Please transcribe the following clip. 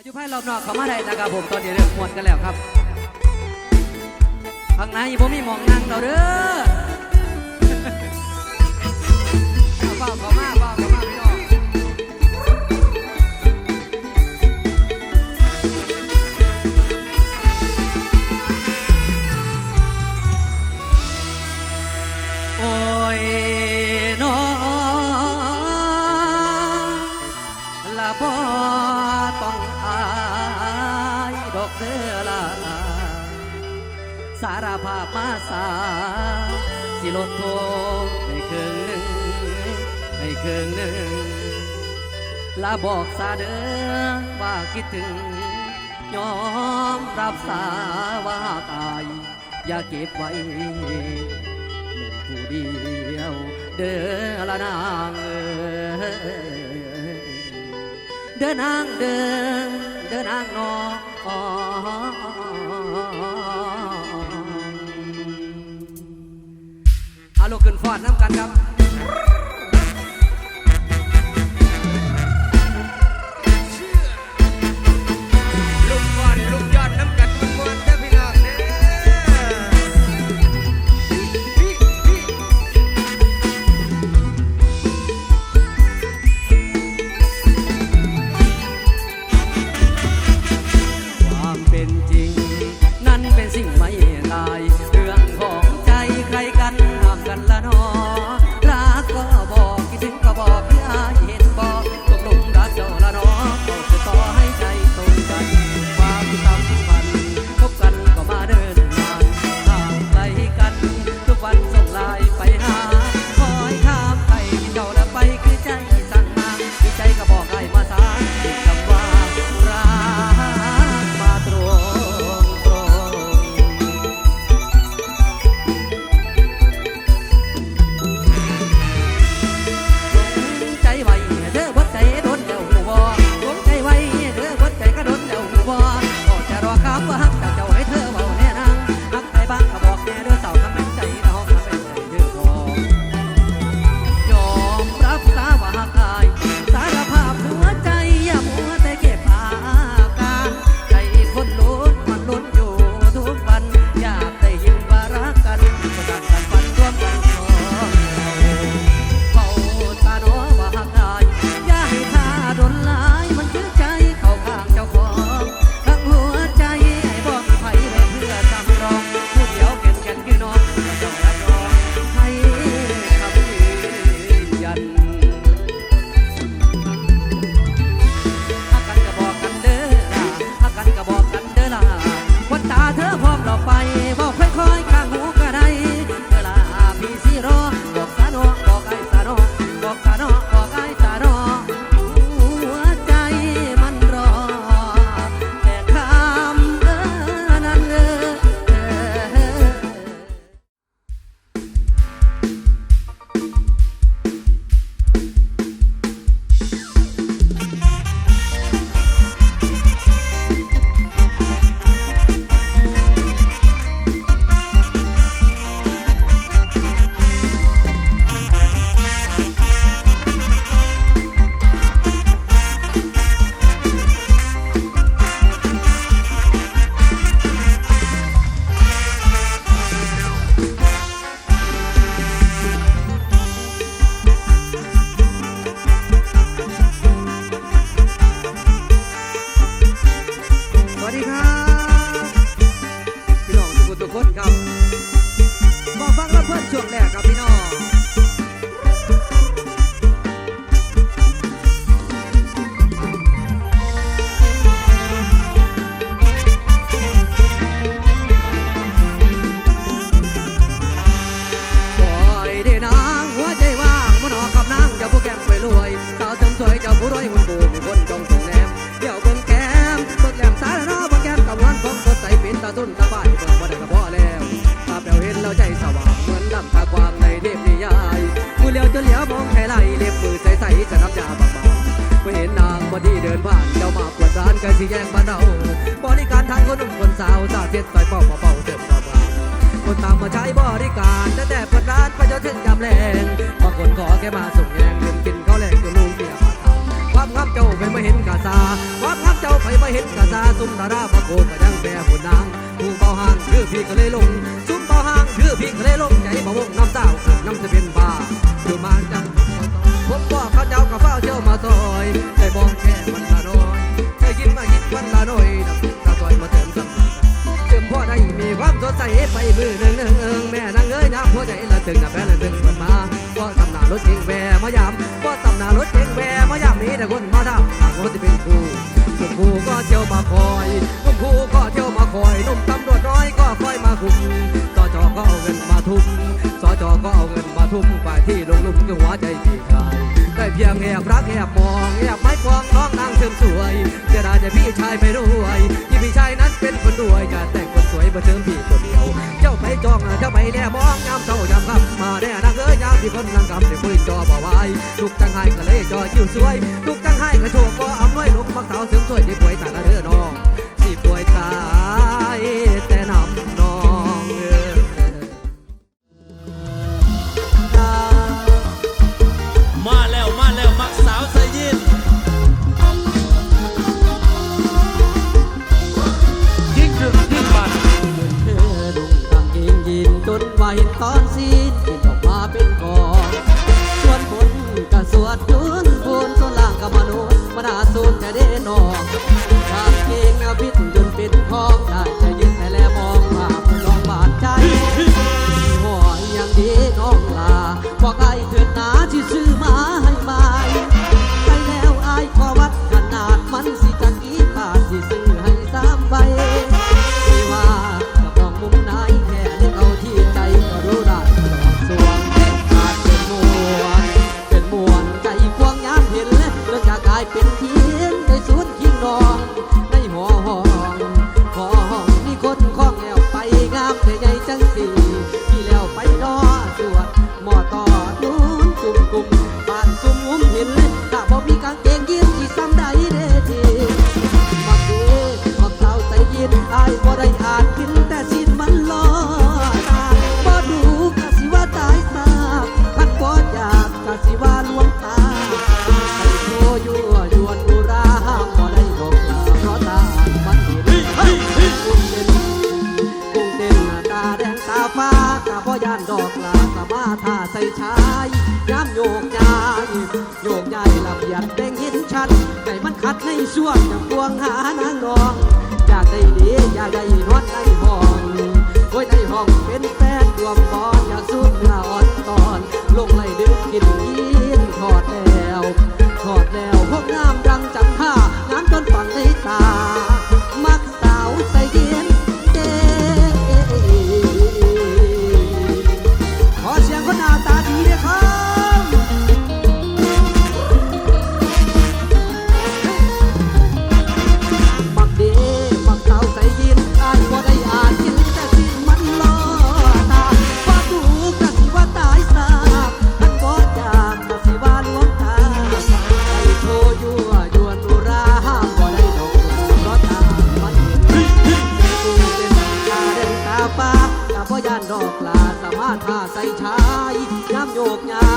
อายุไพ่รอบนอกเขามาได้นะครับผมตอนเดี๋ยวเริ่มมดกันแล้วครับทางในผมมีมองนั่งเราเด้อเฝ้าเขามาก สารภาพมาสา สิลดโทงในเครื่องหนึ่งในเครื่องหนึ่งและบอกสาเด้อว่าคิดถึง ยอมรับสาว่าตาย อย่าเก็บไว้เป็นผู้เดียว เด้อละนางเด้อนางเด้อเด้อนางนอง โลูกขึ้นฟอดน้ำกันครับ பாப்பா. นกระบาดเปิดบ่ได้ก็พอแล้วตาพเราเห็นเราใจสว่างเหมือนลำตาความในเทพนิยายกูเลี้ยวจะเหลียวมองใครไล่เล็บมือใสๆจะนับยาบางๆม่เห็นนางบอดี้เดินผ่านเจ้ามาปวดร้านกันสิแย่งบ้านเราบริการทางคนหนุ่มคนสาวสาเพี้ยนต่อยเป้ามาเป่าเติมกระบาคนตามมาใช้บริการตั้งแต่ปวดร้านไปจนถึงยามแรงบางคนขอแค่มาส่งแยงเงินกินข้าวแลงก็ลูงกิน ความงามเจ้าไปไม่เห็นกาซาความงามเจ้าไปไม่เห็นกาซาซุ้มดาราพระโกกระยังแบ่ผุนนางผู้เบาห่างคือพี่ก็เลยลงซุ้มเบาห่างคือพี่ก็เลยลงใจบ่วงน้ำเจ้าน้ำจะเป็นบ้าคือมาจังผมว่าข้าเจ้ากับเฝ้าเที่ยวมาซอยได้บอกแค่วันละน้อยเคยกินมากินวันละน้อยดับตาซอยมาเติมซ้ำเติมพ่อได้มีความสดใสไปมือหนึ่งหนึ่งแม่นางเอ้ยน้ะพ่อใจละตึงนะแม่ละตึง รถเก่งแวมายามว่าตำหนารถเก่งแวมายามมีแต่คนมาทำทางรถจะเป็นครูสุครูก็เที่ยวมาคอยลุงครูก็เที่ยวมาคอยนุ่มตำรวจน้อยก็คอยมาคุมสจก็เอาเงินมาทุ่มสจก็เอาเงินมาทุ่มฝ่ายที่ลงลุมคือหัวใจพี่ชายได้เพียงแอบรักแอบมองแอบไม้ควงน้องนา เสริมสวยเจะราจะพี่ชายไม่รวยที่พี่ชายนั้นเป็นคนรวยจะแต่งคนสวยมาเติมพี่คนเดียว เจ้าไปจองเจ้าไปแน่มองยามเศร้ายามคำมาแน่นางเอ้ยยามที่คนนั่งกำเดี๋ยวปืนจอบ่ไว้ทุกจังไห้ก็เลยจอจิ้วสวยทุกจังไห้ก็โชว์ก็อำนวย ตอนซีนที่ออกมาเป็น สิว่าลวงตาให้โชยั่วยวนอุราห้ามบ่ได้ดอกลาเพราะตามันเห็นกุ้งเต้นกุ้งเต้นหน้าตาแดงตาฟ้ากะบ่ย่านดอกลากะมาท่าใส่ชายย้ำโยกยายโยกยายละเบียดแดงเห็นชัดใจมันขัดในช่วงจังพวงหานางนองอยากได้ดีอยากได้นวดในห้องโอ้ยในห้องเป็นแฟนรวมตอนอยากสูดเนื้ออ่อนตอน ลกไหลดึกกินยีนทอดแล้วทอดแล้ว ใส่ชายย้ำโยกย้า